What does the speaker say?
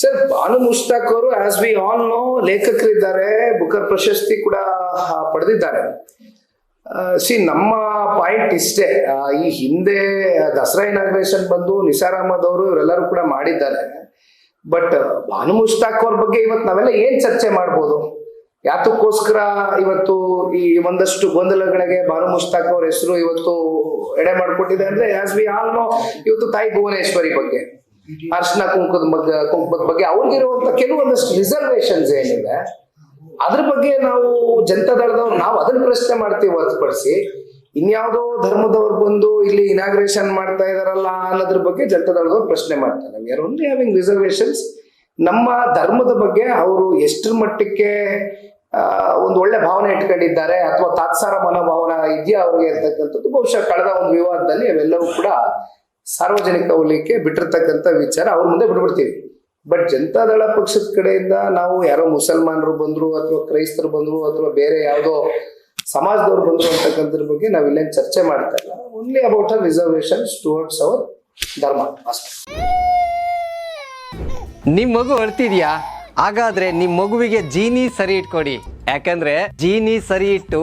Sir Banu Mushtaq ಅವರು as we all know ಲೇಖಕರಿದ್ದಾರೆ, Booker ಪ್ರಶಸ್ತಿ ಕೂಡ ಪಡೆದಿದ್ದಾರೆ. ಸಿ ನಮ್ಮ ಪಾಯಿಂಟ್ ಇಷ್ಟೇ. ಈ ಹಿಂದೆ ದಸರಾ ಇನಾಗ್ರೇಷನ್ ಬಂದು ನಿಸಾರ್ ಅಹಮದ್ ಅವರು ಇವರೆಲ್ಲರೂ ಕೂಡ ಮಾಡಿದ್ದಾರೆ. ಬಟ್ ಬಾನು ಮುಸ್ತಾಕ್ ಅವ್ರ ಬಗ್ಗೆ ಇವತ್ತು ನಾವೆಲ್ಲ ಏನ್ ಚರ್ಚೆ ಮಾಡ್ಬೋದು? ಯಾತಕ್ಕೋಸ್ಕರ ಇವತ್ತು ಈ ಒಂದಷ್ಟು ಗೊಂದಲಗಳಿಗೆ ಬಾನು ಮುಸ್ತಾಕ್ ಅವ್ರ ಹೆಸರು ಇವತ್ತು ಎಡೆ ಮಾಡ್ಕೊಟ್ಟಿದೆ ಅಂದ್ರೆ ಆಸ್ ವಿ ಆಲ್ ನೋ ಇವತ್ತು ತಾಯಿ ಭುವನೇಶ್ವರಿ ಬಗ್ಗೆ. ಅರ್ಶನ ಕುಂಕುಮದ ಬಗ್ಗೆ ಕುಂಕುಮದ ಬಗ್ಗೆ ಅವ್ರಿಗಿರುವಂತ ಕೆಲವೊಂದಷ್ಟು ರಿಸರ್ವೇಶನ್ಸ್ ಏನಿದೆ, ಅದ್ರ ಬಗ್ಗೆ ನಾವು ಜನತಾ ಜನತಾದಳದವ್ರು ನಾವು ಅದನ್ನ ಪ್ರಶ್ನೆ ಮಾಡ್ತೀವಿ ಹೊರತುಪಡಿಸಿ ಇನ್ಯಾವುದೋ ಧರ್ಮದವ್ರು ಬಂದು ಇಲ್ಲಿ ಇನಾಗ್ರೇಷನ್ ಮಾಡ್ತಾ ಇದಾರಲ್ಲ ಅನ್ನೋದ್ರ ಬಗ್ಗೆ ಜನತಾದಳದವ್ರು ಪ್ರಶ್ನೆ ಮಾಡ್ತಾರೆ. We are only having reservations ನಮ್ಮ ಧರ್ಮದ ಬಗ್ಗೆ ಅವರು ಎಷ್ಟರ ಮಟ್ಟಕ್ಕೆ ಒಂದು ಒಳ್ಳೆ ಭಾವನೆ ಇಟ್ಕೊಂಡಿದ್ದಾರೆ ಅಥವಾ ತಾತ್ಸಾರ ಮನೋಭಾವನ ಇದೆಯಾ ಅವ್ರಿಗೆ ಇರ್ತಕ್ಕಂಥದ್ದು ಬಹುಶಃ ಕಳೆದ ಒಂದು ವಿವಾದದಲ್ಲಿ ಅವೆಲ್ಲವೂ ಕೂಡ ಸಾರ್ವಜನಿಕ ವಲಯಕ್ಕೆ ಬಿಟ್ಟಿರ್ತಕ್ಕಂಥ ವಿಚಾರ ಅವ್ರ ಮುಂದೆ ಬಿಟ್ಬಿಡ್ತೀವಿ. ಬಟ್ ಜನತಾದಳ ಪಕ್ಷದ ಕಡೆಯಿಂದ ನಾವು ಯಾರೋ ಮುಸಲ್ಮಾನರು ಬಂದ್ರು ಅಥವಾ ಕ್ರೈಸ್ತರು ಬಂದ್ರು ಅಥವಾ ಬೇರೆ ಯಾವುದೋ ಸಮಾಜದವ್ರು ಬಂದರು ಅಂತಕ್ಕಂಥದ್ರ ಬಗ್ಗೆ ನಾವು ಇಲ್ಲೇನು ಚರ್ಚೆ ಮಾಡ್ತಾ ಇಲ್ಲ. Only about a reservation towards our ಧರ್ಮ. ಅಷ್ಟೇ. ನಿಮ್ ಮಗು ಅಳ್ತಿದ್ಯಾ? ಹಾಗಾದ್ರೆ ನಿಮ್ ಮಗುವಿಗೆ ಜೀನಿ ಸರಿ ಇಟ್ಕೊಡಿ. ಯಾಕಂದ್ರೆ ಜೀನಿ ಸರಿ ಇಟ್ಟು